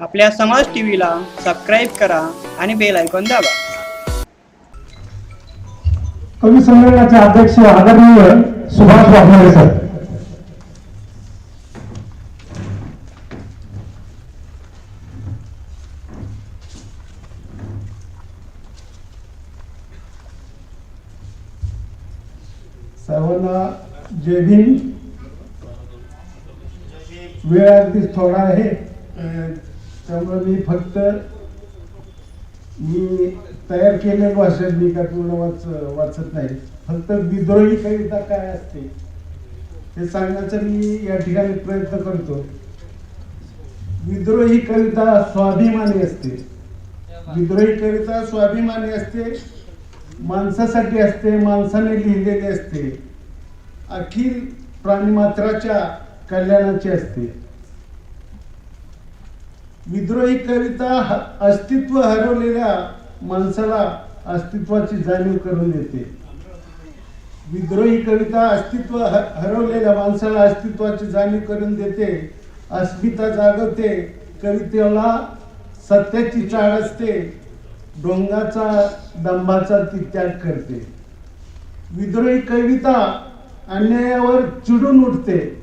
आपल्या समाज टीव्हीला सबस्क्राईब करा आणि बेल ऐकून दाबा. कवी संमेलनाचे अध्यक्ष आदरणीय सुभाष वाघमारे सर. सर्वांना जय भीम वेळ अगदी थोडा आहे. त्यामुळे मी फक्त मी तयार केलेलं भाषण मी काय पूर्ण वाच वाचत नाही. फक्त विद्रोही कविता काय असते हे सांगण्याचा मी या ठिकाणी प्रयत्न करतो. विद्रोही कविता स्वाभिमानी असते. विद्रोही कविता स्वाभिमानी असते माणसासाठी असते माणसाने लिहिलेली असते. अखिल प्राणीमात्राच्या कल्याणाची असते. विद्रोही कविता ह- अस्तित्व हरवलेल्या माणसाला अस्तित्वाची जाणीव करून देते. विद्रोही कविता अस्तित्व हरवलेल्या माणसाला अस्तित्वाची जाणीव करून देते. अस्मिता जागवते कवितेला सत्याची चाळ असते डोंगाचा दंभाचा ती त्याग करते. विद्रोही कविता अन्यायावर चिडून उठते.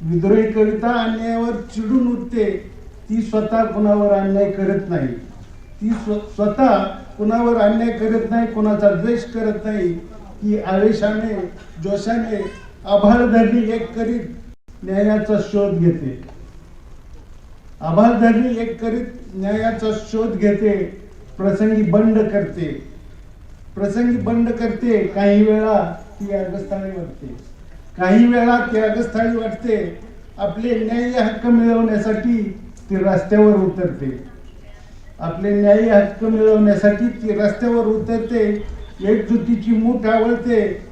विद्रोही कविता अन्यायावर चिडून उठते. ती स्वतः कुणावर अन्याय करत नाही. ती स्व- स्वतः कुणावर अन्याय करत नाही कुणाचा द्वेष करत नाही. की आवेशाने जोशाने आभाळ धरणी एक करीत न्यायाचा शोध घेते. आभाळ धरणी एक करीत न्यायाचा शोध घेते प्रसंगी बंड करते. प्रसंगी बंड करते काही वेळा ती अगस्थाळी वाटते. काही वेळा ती अगस्थाळी वाटते. आपले न्याय्य हक्क मिळवण्यासाठी ती रस्त्यावर उतरते. आपले न्यायी हक्क मिळवण्यासाठी ती रस्त्यावर उतरते एकजुटीची मूठ आवळते.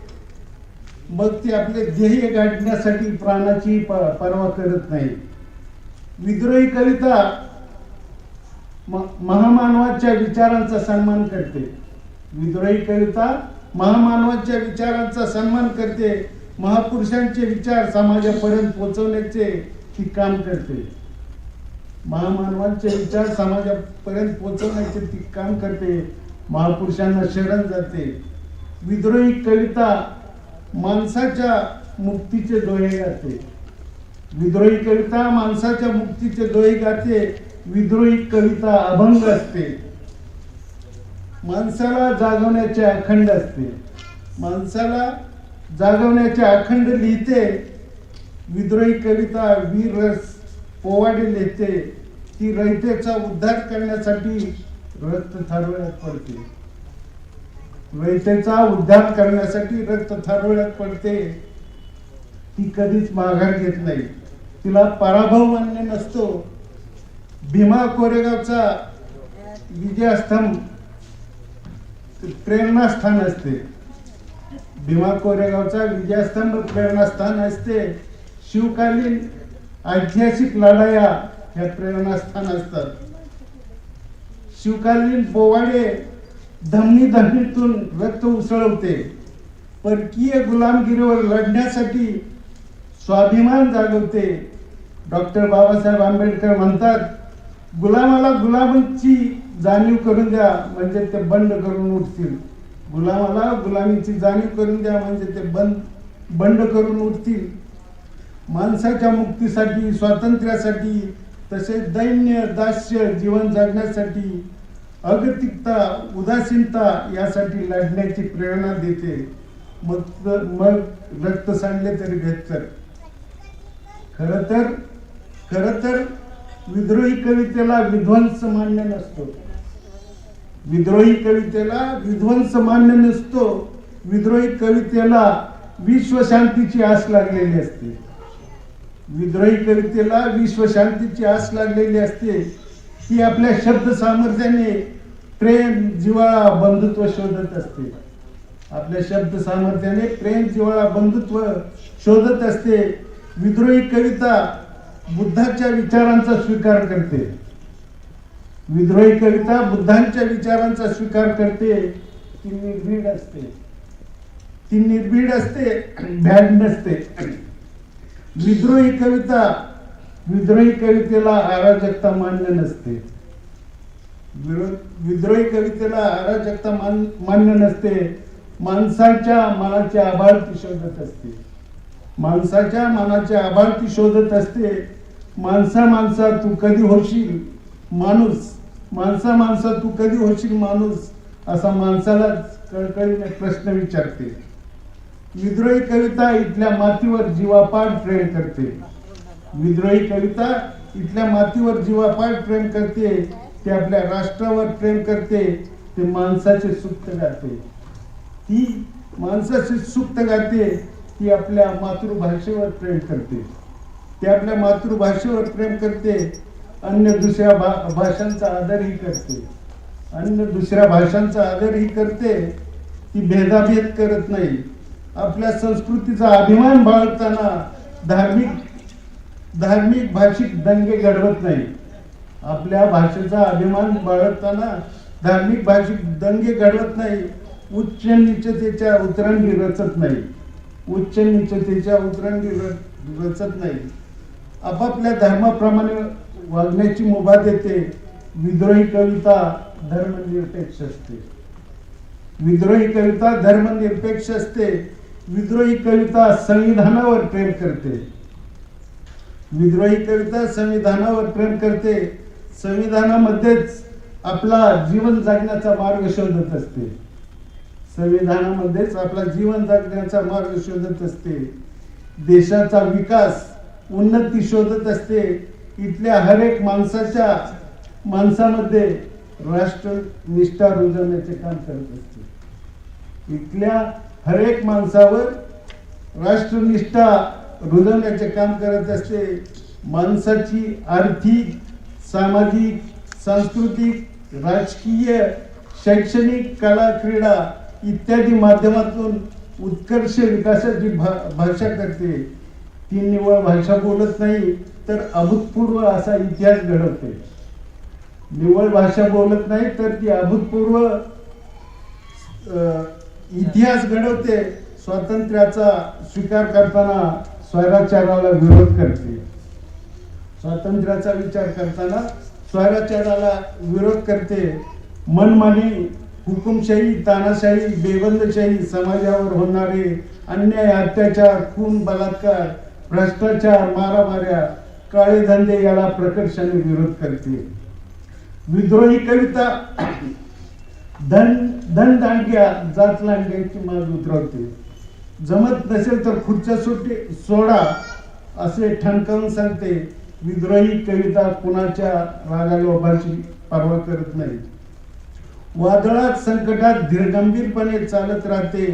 मग ती आपले ध्येय गाठण्यासाठी प्राणाची प- पर्वा करत नाही. विद्रोही कविता महामानवाच्या विचारांचा सन्मान करते. विद्रोही कविता महामानवाच्या विचारांचा सन्मान करते. महापुरुषांचे विचार समाजापर्यंत पोहोचवण्याचे ती काम करते. महामानवांचे विचार समाजापर्यंत पोहोचवण्याचे ती काम करते. महापुरुषांना शरण जाते. विद्रोही कविता माणसाच्या मुक्तीचे दोहे गाते. विद्रोही कविता माणसाच्या मुक्तीचे दोहे गाते. विद्रोही कविता अभंग असते. माणसाला जागवण्याचे अखंड असते. माणसाला जागवण्याचे अखंड लिहिते. विद्रोही कविता वीर रस पोवाडे लिहिते ती रयतेचा उद्धार करण्यासाठी रक्त थरवण्यात पडते. रयतेचा उद्धार करण्यासाठी रक्त थरवण्यात पडते ती कधीच माघार घेत नाही. तिला पराभव मान्य नसतो. भीमा कोरेगावचा विजयस्तंभ प्रेरणास्थान असते. भीमा कोरेगावचा विजयस्तंभ प्रेरणास्थान असते. शिवकालीन ऐतिहासिक लढाया ह्या प्रेरणास्थान असतात. शिवकालीन पोवाडे धमनी धमनीतून रक्त उसळवते. परकीय गुलामगिरीवर लढण्यासाठी स्वाभिमान जागवते. डॉक्टर बाबासाहेब आंबेडकर म्हणतात गुलामाला गुलामांची जाणीव करून द्या म्हणजे ते बंड करून उठतील. गुलामाला गुलामीची जाणीव करून द्या म्हणजे ते बंद बंड करून उठतील. माणसाच्या मुक्तीसाठी स्वातंत्र्यासाठी तसेच दैन्य दास्य जीवन जगण्यासाठी अगतिकता उदासीनता यासाठी लढण्याची प्रेरणा देते. मग मग रक्त सांडले तरी बेहतर खर तर खर तर विद्रोही कवितेला विध्वंस मान्य नसतो. विद्रोही कवितेला विध्वंस मान्य नसतो. विद्रोही कवितेला विश्वशांतीची आस लागलेली असते. विद्रोही कवितेला विश्वशांतीची आस लागलेली असते. ती आपल्या शब्द सामर्थ्याने प्रेम जिव्हाळा बंधुत्व शोधत असते. आपल्या शब्द सामर्थ्याने प्रेम जिवाळा बंधुत्व शोधत असते. विद्रोही कविता बुद्धाच्या विचारांचा स्वीकार करते. विद्रोही कविता बुद्धांच्या विचारांचा स्वीकार करते. ती निर्भीड असते. ती निर्भीड असते भ्याड नसते. विद्रोही कविता विद्रोही कवितेला अराजकता मान्य नसते. विद्रोही कवितेला अराजकता मान मान्य नसते. माणसाच्या मनाचे आभार ती शोधत असते. माणसाच्या मनाचे आभार ती शोधत असते. माणसा माणसा तू कधी होशील माणूस? माणसा माणसा तू कधी होशील माणूस? असा माणसालाच कळकळीने प्रश्न विचारते. विद्रोही कविता इथल्या मातीवर जीवापाड प्रेम करते. विद्रोही कविता इथल्या मातीवर जीवापाड प्रेम करते ते आपल्या राष्ट्रावर प्रेम करते ते माणसाचे सुप्त गाते. ती माणसाचे सुप्त गाते ती आपल्या मातृभाषेवर प्रेम करते. ते आपल्या मातृभाषेवर प्रेम करते अन्य दुसऱ्या भा भाषांचा आदरही करते. अन्य दुसऱ्या भाषांचा आदरही करते ती भेदाभेद करत नाही. आपल्या संस्कृतीचा अभिमान बाळगताना धार्मिक धार्मिक भाषिक दंगे घडवत नाही. आपल्या भाषेचा अभिमान बाळगताना धार्मिक भाषिक दंगे घडवत नाही. उच्च निचतेच्या उतरंगी रचत नाही. उच्च निचतेच्या उतरंगी रचत नाही. आपापल्या धर्माप्रमाणे वागण्याची मुभा देते. विद्रोही कविता धर्मनिरपेक्ष असते. विद्रोही कविता धर्मनिरपेक्ष असते. विद्रोही कविता संविधानावर प्रेम करते. विद्रोही कविता संविधानावर प्रेम करते. संविधानामध्येच आपला जीवन जगण्याचा मार्ग शोधत असते. संविधानामध्येच आपला जीवन जगण्याचा मार्ग शोधत असते. देशाचा विकास उन्नती शोधत असते. इथल्या हरेक माणसाच्या माणसामध्ये राष्ट्रनिष्ठा रुजवण्याचे काम करत असते. इथल्या हरेक माणसावर राष्ट्रनिष्ठा रुजवण्याचे काम करत असते. माणसाची आर्थिक सामाजिक सांस्कृतिक राजकीय शैक्षणिक कला क्रीडा इत्यादी माध्यमातून उत्कर्ष विकासाची भा भाषा करते. ती निवळ भाषा बोलत नाही तर अभूतपूर्व असा इतिहास घडवते. निवळ भाषा बोलत नाही तर ती अभूतपूर्व इतिहास घडवते स्वातंत्र्याचा स्वीकार करताना स्वैराचाराला विरोध करते. स्वातंत्र्याचा विचार करताना स्वैराचाराला विरोध करते. मनमानी हुकुमशाही तानाशाही बेबंदशाही समाजावर होणारे अन्याय अत्याचार खून बलात्कार भ्रष्टाचार मारामाऱ्या काळे धंदे याला प्रकर्षाने विरोध करते. विद्रोही कविता धन धन दांडग्या जात लांडग्याची माग उतरवते. जमत नसेल तर खुर्च्या सुटे सोडा असे ठणकावून सांगते विद्रोही कविता कुणाच्या रागालोभाची पर्वा करत नाही वादळात संकटात धीरगंभीरपणे चालत राहते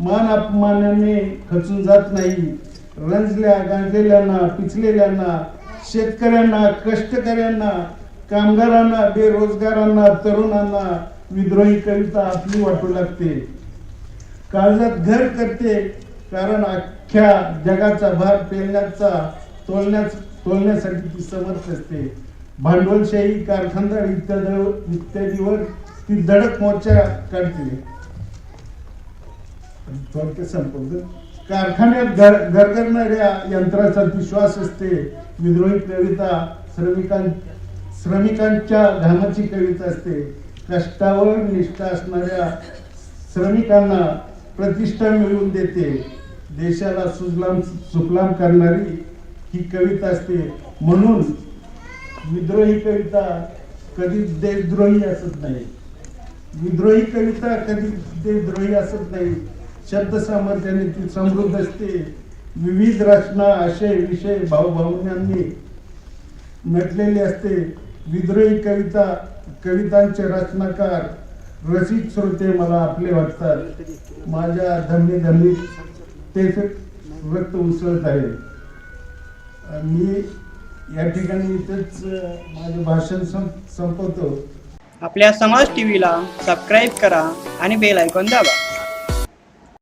मान अपमानाने खचून जात नाही. रंजल्या गांजलेल्यांना पिचलेल्यांना शेतकऱ्यांना कष्टकऱ्यांना कामगारांना बेरोजगारांना तरुणांना विद्रोही कविता आपली वाटू लागते. काळजात घर करते कारण अख्ख्या जगाचा भार पेलण्याचा तोलण्याच तोलण्यासाठी ती समर्थ असते. भांडवलशाही कारखानदार इत्यादी इत्यादीवर ती धडक मोर्चा काढते. थोडक्यात संपवतो. कारखान्यात घर गरगरणाऱ्या यंत्राचा ती श्वास असते. विद्रोही कविता श्रमिकां श्रमिकांच्या घामाची कविता असते. कष्टावर निष्ठा असणाऱ्या श्रमिकांना प्रतिष्ठा मिळवून देते. देशाला सुजलाम सुफलाम करणारी ही कविता असते. म्हणून विद्रोही कविता कधी देशद्रोही असत नाही. विद्रोही कविता कधी देशद्रोही असत नाही. शब्द सामर्थ्याने ती समृद्ध असते. विविध रचना आशय विषय भावभावनांनी नटलेली असते. विद्रोही कविता कवितांचे रचनाकार रसिक श्रोते मला आपले वाटतात. माझ्या धमनी धमनी तेच व्यक्त उसळत आहे मी या ठिकाणी इथेच माझे भाषण संप संपवतो. आपल्या समाज टीव्हीला सबस्क्राईब करा आणि बेल ऐकून दाबा.